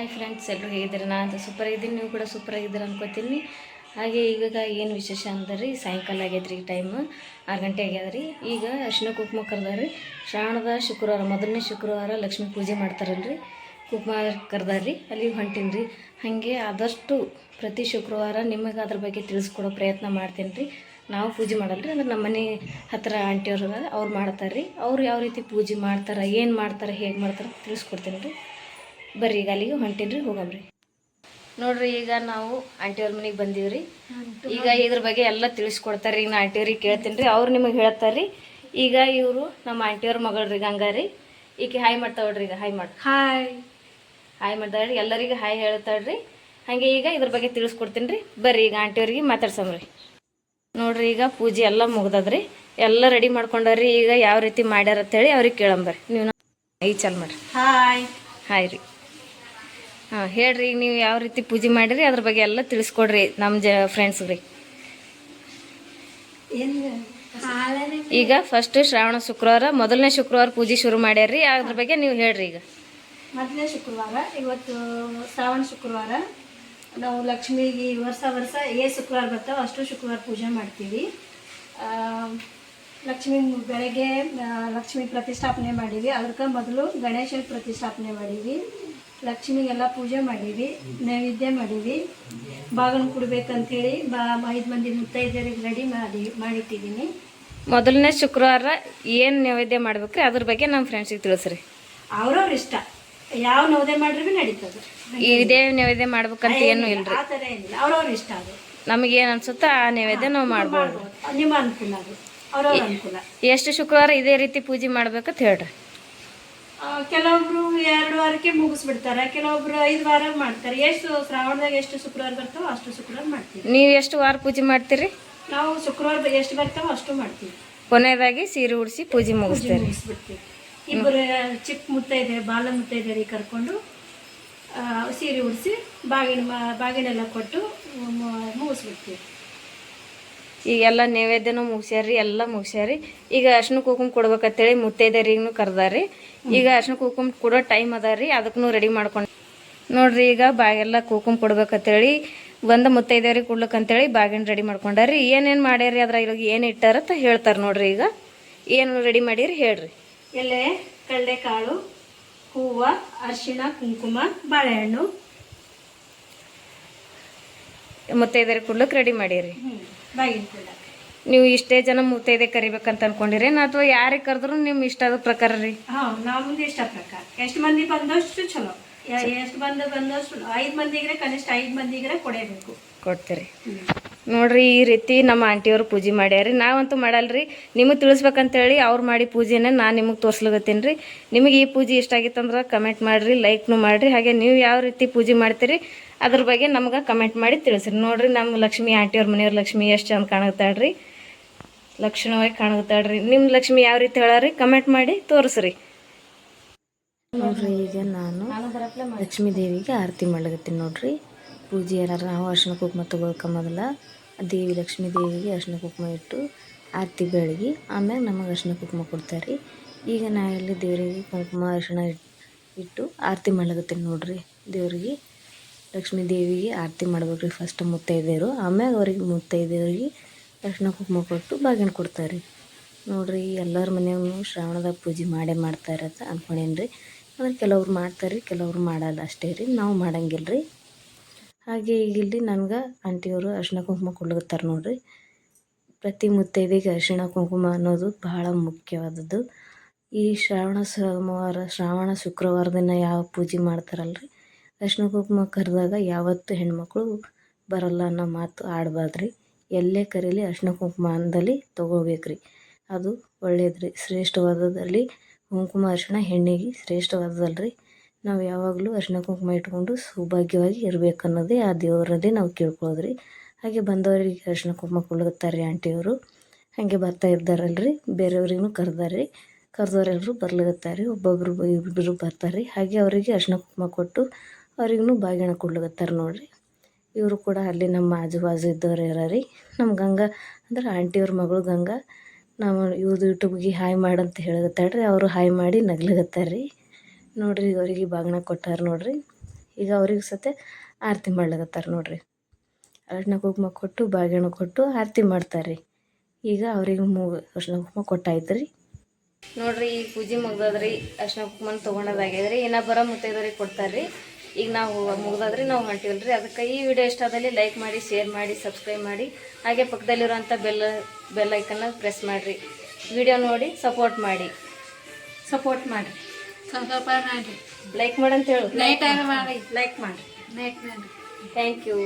Hi friends, ಎಲ್ಲರೂ ಹೇಗಿದ್ದೀರ? ನಾನು ಸೂಪರ್ ಆಗಿದ್ದೀನಿ, ನೀವು ಕೂಡ ಸೂಪರ್ ಆಗಿದ್ದೀರ ಅನ್ಕೋತೀನಿ. ಹಾಗೆ ಈಗ ಏನು ವಿಶೇಷ ಅಂದ್ರೆ? ರೀ ಸಾಯಂಕಾಲ ಆಗ್ಯದ ರೀ ಟೈಮ್ ಆರು ಗಂಟೆ ಆಗ್ಯದ ರೀ ಈಗ ಅರ್ಶಿನ ಕುಂಕುಮ ರೀ ಶ್ರಾವಣದ ಶುಕ್ರವಾರ, ಮೊದಲನೇ ಶುಕ್ರವಾರ ಲಕ್ಷ್ಮೀ ಪೂಜೆ ಮಾಡ್ತಾರಲ್ಲ ರೀ ಕುಂಕುಮ ಕರ್ದಾರ ರೀ ಅಲ್ಲಿಗೆ ಹೊಂಟೀನಿ ರೀ ಹಾಗೆ ಆದಷ್ಟು ಪ್ರತಿ ಶುಕ್ರವಾರ ನಿಮಗೆ ಅದ್ರ ಬಗ್ಗೆ ತಿಳಿಸ್ಕೊಡೋ ಪ್ರಯತ್ನ ಮಾಡ್ತೀನಿ ರೀ ನಾವು ಪೂಜೆ ಮಾಡಲ್ಲ ರೀ ಅಂದ್ರೆ ನಮ್ಮ ಮನೆ ಹತ್ತಿರ ಆಂಟಿಯವ್ರು ಅವ್ರು ಮಾಡ್ತಾರೆ ರೀ ಅವ್ರು ಯಾವ ರೀತಿ ಪೂಜೆ ಮಾಡ್ತಾರೆ, ಏನು ಮಾಡ್ತಾರೆ, ಹೇಗೆ ಮಾಡ್ತಾರೆ ತಿಳಿಸ್ಕೊಡ್ತೀನಿ ರೀ ಬರ್ರಿ ಈಗ ಅಲ್ಲಿಗೆ ಹೊಂಟೀನಿ ರೀ ಹೋಗಮ್ರಿ. ನೋಡ್ರಿ ಈಗ ನಾವು ಆಂಟಿಯವ್ರ ಮನೆಗೆ ಬಂದೀವ್ರಿ. ಈಗ ಇದ್ರ ಬಗ್ಗೆ ಎಲ್ಲ ತಿಳಿಸ್ಕೊಡ್ತಾರೆ ಈಗ ನಾ ಆಂಟಿಯವ್ರಿಗೆ ಕೇಳ್ತೀನಿ ರೀ ಅವ್ರು ನಿಮಗೆ ಹೇಳ್ತಾರ್ರಿ. ಈಗ ಇವರು ನಮ್ಮ ಆಂಟಿಯವ್ರ ಮಗಳ್ರಿ ಗಂಗಾರಿ. ಈಕೆ ಹಾಯ್ ಮಾಡ್ತಾವ್ರಿ ಈಗ ಹಾಯ್ ಮಾಡಿ ಹಾಯ್. ಹಾಯ್ ಮಾಡ್ತಾಳ್ರಿ ಎಲ್ಲರಿಗೆ ಹಾಯ್ ಹೇಳ್ತಾಳ್ರಿ. ಹಾಗೆ ಈಗ ಇದ್ರ ಬಗ್ಗೆ ತಿಳಿಸ್ಕೊಡ್ತೀನಿ ರೀ ಬರ್ರಿ ಈಗ ಆಂಟಿಯವ್ರಿಗೆ ಮಾತಾಡ್ಸಮ್ರಿ. ನೋಡ್ರಿ ಈಗ ಪೂಜೆ ಎಲ್ಲ ಮುಗ್ದದ್ರಿ. ಎಲ್ಲ ರೆಡಿ ಮಾಡ್ಕೊಂಡವ್ರಿ ಈಗ ಯಾವ ರೀತಿ ಮಾಡ್ಯಾರ ಅಂತೇಳಿ ಅವ್ರಿಗೆ ಕೇಳಂಬರ್ರಿ ನೀವು ಈ ಚಲ್ ಮಾಡ್ರಿ. ಹಾಯ್. ಹಾಯ್ ರೀ. ಹಾಂ ಹೇಳ್ರಿ ಈಗ ನೀವು ಯಾವ ರೀತಿ ಪೂಜೆ ಮಾಡಿರಿ ಅದ್ರ ಬಗ್ಗೆ ಎಲ್ಲ ತಿಳಿಸ್ಕೊಡ್ರಿ ನಮ್ಮ ಜ ಫ್ರೆಂಡ್ಸ್ಗೆ ಏನು ಈಗ ಫಸ್ಟ್ ಶ್ರಾವಣ ಶುಕ್ರವಾರ ಮೊದಲನೇ ಶುಕ್ರವಾರ ಪೂಜೆ ಶುರು ಮಾಡ್ಯಾರ್ರಿ ಅದ್ರ ಬಗ್ಗೆ ನೀವು ಹೇಳ್ರಿ ಈಗ. ಮೊದಲನೇ ಶುಕ್ರವಾರ ಇವತ್ತು ಶ್ರಾವಣ ಶುಕ್ರವಾರ. ನಾವು ಲಕ್ಷ್ಮಿಗೆ ವರ್ಷ ವರ್ಷ ಏ ಶುಕ್ರವಾರ ಬರ್ತಾವ ಅಷ್ಟು ಶುಕ್ರವಾರ ಪೂಜೆ ಮಾಡ್ತೀವಿ. ಲಕ್ಷ್ಮಿ ಬೆಳಗ್ಗೆ ಲಕ್ಷ್ಮಿ ಪ್ರತಿಷ್ಠಾಪನೆ ಮಾಡೀವಿ ಅದಕ್ಕೆ ಮೊದಲು ಗಣೇಶನ ಪ್ರತಿಷ್ಠಾಪನೆ ಮಾಡೀವಿ ಲಕ್ಷ್ಮಿಗೆಲ್ಲ ಪೂಜೆ ಮಾಡೀವಿ ನೈವೇದ್ಯ ಮಾಡೀವಿ ಬಾಗಿನ ಕೊಡ್ಬೇಕಂತೇಳಿ ಬಾ ಐದು ಮಂದಿ ಮುತ್ತೈದರಿಗೆ ರೆಡಿ ಮಾಡಿ ಮಾಡಿಟ್ಟಿದ್ದೀನಿ. ಮೊದಲನೇ ಶುಕ್ರವಾರ ಏನು ನೈವೇದ್ಯ ಮಾಡ್ಬೇಕ್ರಿ? ಅದ್ರ ಬಗ್ಗೆ ನಮ್ಮ ಫ್ರೆಂಡ್ಸಿಗೆ ತಿಳಿಸ್ರಿ. ಅವ್ರವ್ರ ಇಷ್ಟ. ಯಾವ ನವದೆ ಮಾಡ್ರಿ ಬಿ ನಡೀತದೆ. ಇದೇ ನೈವೇದ್ಯ ಮಾಡ್ಬೇಕಂತ ಏನು ಇಲ್ಲ ಆ ಥರ ಏನಿಲ್ಲ. ಅವ್ರವ್ರ ಇಷ್ಟ ಅದು. ನಮಗೆ ಏನು ಅನ್ಸುತ್ತೋ ಆ ನೈವೇದ್ಯ ನಾವು ಮಾಡ್ಬೋದು. ನಿಮ್ಮ ಅನುಕೂಲ ಅದು. ಅವ್ರವ್ರ ಅನುಕೂಲ. ಎಷ್ಟು ಶುಕ್ರವಾರ ಇದೇ ರೀತಿ ಪೂಜೆ ಮಾಡ್ಬೇಕಂತ ಹೇಳ್ರಿ. ಕೆಲವೊಬ್ರು ಎರಡು ವಾರಕ್ಕೆ ಮುಗಿಸ್ಬಿಡ್ತಾರೆ ಕೆಲವೊಬ್ರು ಐದು ವಾರ ಮಾಡ್ತಾರೆ. ಎಷ್ಟು ಶ್ರಾವಣದಾಗ ಎಷ್ಟು ಶುಕ್ರವಾರ ಬರ್ತಾವೋ ಅಷ್ಟು ಶುಕ್ರವಾರ ಮಾಡ್ತೀವಿ. ನೀವು ಎಷ್ಟು ವಾರ ಪೂಜೆ ಮಾಡ್ತೀರಿ? ನಾವು ಶುಕ್ರವಾರ ಎಷ್ಟು ಬರ್ತಾವೋ ಅಷ್ಟು ಮಾಡ್ತೀವಿ. ಕೊನೆಯದಾಗಿ ಸೀರೆ ಉಡಿಸಿ ಪೂಜೆ ಮುಗಿಸ್ತೀವಿ ಮುಗಿಸ್ತೀರಿ. ಮುಗಿಸ್ಬಿಡ್ತೀವಿ. ಇಬ್ಬರು ಚಿಕ್ಕ ಮುತ್ತೈದೆ ಬಾಲ ಮುತ್ತೈದೆರಿ ಕರ್ಕೊಂಡು ಸೀರೆ ಉಡಿಸಿ ಬಾಗಿನ ಬಾಗಿನೆಲ್ಲ ಕೊಟ್ಟು ಮು- ಮುಗಿಸ್ಬಿಡ್ತೀವಿ ಈಗೆಲ್ಲ ನೈವೇದ್ಯನೂ ಮುಗ್ಸ್ಯಾರಿ ಎಲ್ಲ ಮುಗ್ಸ್ಯಾರಿ ಈಗ ಅರ್ಶಿನ ಕುಂಕುಮ ಕೊಡ್ಬೇಕಂತೇಳಿ ಮುತ್ತೈದೆಯರಿಗೂ ಕರ್ದಾರಿ ಈಗ ಅರ್ಶಿನ ಕುಂಕುಮ ಕೊಡೋ ಟೈಮ್ ಅದ ರೀ ಅದಕ್ಕೂ ರೆಡಿ ಮಾಡ್ಕೊಂಡು ನೋಡ್ರಿ ಈಗ ಬಾಗೆಲ್ಲ ಕುಂಕುಮ ಕೊಡ್ಬೇಕಂತೇಳಿ ಬಂದ ಮುತ್ತೈದೆಯವ್ರಿಗೆ ಕೊಡ್ಲಕ್ಕಂತೇಳಿ ಬಾಗಿನ ರೆಡಿ ಮಾಡ್ಕೊಂಡಾರಿ ಏನೇನು ಮಾಡ್ಯಾರಿ ಅದ್ರ ಇವಾಗ ಏನು ಇಟ್ಟಾರತ್ತ ಹೇಳ್ತಾರೆ ನೋಡ್ರಿ ಈಗ. ಏನು ರೆಡಿ ಮಾಡಿರಿ ಹೇಳ್ರಿ. ಎಲೆ ಕಡಲೆಕಾಳು ಹೂವು ಅರಿಶಿಣ ಕುಂಕುಮ ಬಾಳೆಹಣ್ಣು. ಮುತ್ತೈದೆಯರಿಗೆ ಕೊಡ್ಲಕ್ಕೆ ರೆಡಿ ಮಾಡಿರಿ. ನೀವು ಇಷ್ಟೇ ಜನ ಮುತ್ತೈದೆ ಕರಿಬೇಕಂತ ಅನ್ಕೊಂಡಿರೇನು ಅಥವಾ ಯಾರಿಗೆ ಕರೆದ್ರು ನಿಮ್ಮ ಇಷ್ಟದ ಪ್ರಕಾರ ರೀ? ಹಾಂ ನಾವು ಮುಂದೆ ಇಷ್ಟ ಪ್ರಕಾರ. ಎಷ್ಟು ಮಂದಿ ಬಂದಷ್ಟು ಚಲೋ. ಯ- ಎಷ್ಟು ಬಂದ ಬಂದಷ್ಟು ಐದು ಮಂದಿಗೆ ಕನಿಷ್ಠ ಐದು ಮಂದಿಗೆ ಕೊಡೇಬೇಕು. ಕೊಡ್ತೀರಿ. ನೋಡ್ರಿ, ಈ ರೀತಿ ನಮ್ಮ ಆಂಟಿಯವ್ರು ಪೂಜೆ ಮಾಡ್ಯಾರಿ ನಾವಂತೂ ಮಾಡಲ್ರಿ. ನಿಮಗೆ ತಿಳಿಸ್ಬೇಕಂತೇಳಿ ಅವ್ರು ಮಾಡಿ ಪೂಜೆನ ನಾನು ನಿಮಗೆ ತೋರ್ಸ್ಲಿಕತ್ತೀನಿ ರೀ. ನಿಮಗೆ ಈ ಪೂಜೆ ಇಷ್ಟ ಆಗಿತ್ತಂದ್ರೆ ಕಮೆಂಟ್ ಮಾಡಿರಿ, ಲೈಕ್ನು ಮಾಡಿರಿ. ಹಾಗೆ ನೀವು ಯಾವ ರೀತಿ ಪೂಜೆ ಮಾಡ್ತೀರಿ, ಅದ್ರ ಬಗ್ಗೆ ನಮ್ಗೆ ಕಮೆಂಟ್ ಮಾಡಿ ತಿಳಿಸ್ರಿ. ನೋಡಿರಿ ನಮ್ಮ ಲಕ್ಷ್ಮಿ ಆಂಟಿಯವ್ರ ಮನೆಯವ್ರ ಲಕ್ಷ್ಮಿ ಎಷ್ಟು ಚಂದ ಕಾಣುತ್ತಾಳ್ರಿ ಲಕ್ಷಣವಾಗಿ ಕಾಣುತ್ತಾಳ್ರಿ ನಿಮ್ಮ ಲಕ್ಷ್ಮಿ ಯಾವ ರೀತಿ ಹೇಳಾರಿ, ಕಮೆಂಟ್ ಮಾಡಿ ತೋರಿಸ್ರಿ. ನೋಡ್ರಿ, ಈಗ ನಾನು ಲಕ್ಷ್ಮೀ ದೇವಿಗೆ ಆರತಿ ಮಾಡ್ಲಕತ್ತೀನಿ ನೋಡ್ರಿ. ಪೂಜೆ ಏನಾರ ನಾವು ಅರ್ಶಿನ ಕುಂಕುಮ ತಗೊಳ್ಕ ಮೊದಲ ದೇವಿ ಲಕ್ಷ್ಮೀ ದೇವಿಗೆ ಅರ್ಶಿನ ಕುಂಕುಮ ಇಟ್ಟು ಆರತಿ ಬೆಳಗಿ ಆಮ್ಯಾಗ ನಮಗೆ ಅರ್ಶಿನ ಕುಂಕುಮ ಕೊಡ್ತಾರೆ ರೀ ಈಗ ನಾ ಇಲ್ಲಿ ದೇವರಿಗೆ ಕುಂಕುಮ ಅರ್ಶಿನ ಇಟ್- ಇಟ್ಟು ಆರತಿ ಮಾಡ್ಲಕತ್ತೀನಿ ನೋಡ್ರಿ. ದೇವರಿಗೆ, ಲಕ್ಷ್ಮೀ ದೇವಿಗೆ ಆರತಿ ಮಾಡ್ಬೇಕ್ರಿ ಫಸ್ಟ್ ಮುತ್ತೈದೆಯರು. ಆಮ್ಯಾಗ ಅವ್ರಿಗೆ ಮುತ್ತೈದೆಯವ್ರಿಗೆ ಅರ್ಶಿನ ಕುಂಕುಮ ಕೊಟ್ಟು ಬಾಗಿನ ಕೊಡ್ತಾರೆ ರೀ ನೋಡ್ರಿ, ಎಲ್ಲರ ಮನೆಯೂ ಶ್ರಾವಣದಾಗ ಪೂಜೆ ಮಾಡೇ ಮಾಡ್ತಾರೆ ಅಂತ ಅನ್ಕೊಂಡೇನಿ ರೀ ಅಂದ್ರೆ ಕೆಲವ್ರು ಮಾಡ್ತಾರೆ ರೀ ಕೆಲವ್ರು ಮಾಡಲ್ಲ ಅಷ್ಟೇ ರೀ. ನಾವು ಮಾಡಂಗಿಲ್ಲ ರೀ ಹಾಗೆ ಈಗ ಇಲ್ಲಿ ನನ್ಗೆ ಆಂಟಿಯವರು ಅರ್ಶಿನ ಕುಂಕುಮ ಕೊಡ್ಲಕತ್ತಾರೆ ನೋಡ್ರಿ. ಪ್ರತಿ ಮುತ್ತೈದೆಗೆ ಅರಿಶಿಣ ಕುಂಕುಮ ಅನ್ನೋದು ಬಹಳ ಮುಖ್ಯವಾದದ್ದು. ಈ ಶ್ರಾವಣ ಸೋಮವಾರ, ಶ್ರಾವಣ ಶುಕ್ರವಾರ ದಿನ ಯಾವ ಪೂಜೆ ಮಾಡ್ತಾರಲ್ರಿ? ಅರಿಶಿಣ ಕುಂಕುಮ ಕರೆದಾಗ ಯಾವತ್ತೂ ಹೆಣ್ಮಕ್ಳು ಬರಲ್ಲ ಅನ್ನೋ ಮಾತು ಆಡಬಾರ್ದ್ರಿ. ಎಲ್ಲೇ ಕರೀಲಿ ಅರಿಶಿಣ ಕುಂಕುಮ ಅಂದಲ್ಲಿ ತೊಗೋಬೇಕ್ರಿ. ಅದು ಒಳ್ಳೇದ್ರಿ. ಶ್ರೇಷ್ಠವಾದದಲ್ಲಿ ಕುಂಕುಮ ಅರಿಶಿಣ ಹೆಣ್ಣಿಗೆ ಶ್ರೇಷ್ಠವಾದದಲ್ರಿ ನಾವು ಯಾವಾಗಲೂ ಅರಿಶಿನ ಕುಂಕುಮ ಇಟ್ಕೊಂಡು ಸೌಭಾಗ್ಯವಾಗಿ ಇರಬೇಕು ಅನ್ನೋದೇ ಆ ದೇವರಲ್ಲಿ ನಾವು ಕೇಳ್ಕೊಳ್ಳೋದ್ರಿ. ಹಾಗೆ ಬಂದವರಿಗೆ ಅರಿಶಿನ ಕುಂಕುಮ ಕೊಡ್ಲಕತ್ತಾರೆ ರೀ ಆಂಟಿಯವರು. ಹಾಗೆ ಬರ್ತಾ ಇದ್ದಾರಲ್ರಿ, ಬೇರೆಯವ್ರಿಗೂ ಕರೆದಾರ್ರಿ. ಕರೆದವರೆಲ್ಲರೂ ಬರ್ಲಿಕತ್ತಾರೆ, ಒಬ್ಬೊಬ್ರು ಇಬ್ಬರು ಬರ್ತಾರೆ ಹಾಗೆ ಅವರಿಗೆ ಅರಿಶಿನ ಕುಂಕುಮ ಕೊಟ್ಟು ಅವ್ರಿಗೂ ಬಾಗಿನ ಕೊಡ್ಲಿಕತ್ತಾರೆ ನೋಡ್ರಿ. ಇವರು ಕೂಡ ಅಲ್ಲಿ ನಮ್ಮ ಆಜು ಬಾಜು ಇದ್ದವ್ರು ಯಾರೀ ನಮ್ಮ ಗಂಗಾ, ಅಂದ್ರೆ ಆಂಟಿಯವ್ರ ಮಗಳು ಗಂಗಾ. ನಾವು ಇವ್ರದ್ದು ಯೂಟ್ಯೂಬ್ಗೆ ಹಾಯ್ ಮಾಡಂತ ಹೇಳಕತ್ತಾಳ್ರಿ. ಅವರು ಹಾಯ್ ಮಾಡಿ ನಗ್ಲಕತ್ತಾರ ರೀ ಈಗ ಅವರಿಗೆ ಬಾಗಿನ ಕೊಟ್ಟಾರ ನೋಡ್ರಿ. ಈಗ ಅವ್ರಿಗೆ ಸತೆ ಆರತಿ ಮಾಡ್ಲಾಕತ್ತಾರ ನೋಡ್ರಿ. ಅರ್ಶಿನ ಕುಂಕುಮ ಕೊಟ್ಟು ಬಾಗಿಣ ಕೊಟ್ಟು ಆರತಿ ಮಾಡ್ತಾರೆ ಈಗ ಅವ್ರಿಗೆ ಮೂಗು ಅರ್ಶಿನ ಕುಂಕುಮ ಕೊಟ್ಟಾಯ್ತು ರೀ ನೋಡ್ರಿ ಈಗ ಪೂಜೆ ಮುಗ್ದದ್ರಿ ಅರ್ಶಿನ ಕುಂಕುಮನ ತೊಗೊಳೋದಾಗ್ಯದ್ರಿ ಬರ ಮುತ್ತೈದವ್ರಿಗೆ ಕೊಡ್ತಾರ್ರಿ. ಈಗ ನಾವು ಮುಗ್ದಾದ್ರಿ ನಾವು ಹೊಂಟಿವಲ್ರಿ. ಅದಕ್ಕೆ ಈ ವಿಡಿಯೋ ಇಷ್ಟ ಆದಲ್ಲಿ ಲೈಕ್ ಮಾಡಿ ಶೇರ್ ಮಾಡಿ ಸಬ್ಸ್ಕ್ರೈಬ್ ಮಾಡಿ. ಹಾಗೆ ಪಕ್ಕದಲ್ಲಿರುವಂಥ ಬೆಲ್ ಬೆಲ್ ಐಕನ್ನ ಪ್ರೆಸ್ ಮಾಡಿರಿ. ವಿಡಿಯೋ ನೋಡಿ ಸಪೋರ್ಟ್ ಮಾಡಿ. ಸಪೋರ್ಟ್ ಮಾಡಿರಿ. ಸಂಕಲ್ಪ ಮಾಡಿ ಲೈಕ್ ಮಾಡಂತ ಹೇಳು. ಲೈಕ್ ಮಾಡಿ. ಲೈಕ್ ಮಾಡಿ. ಲೈಕ್ ಮಾಡಿ. Thank you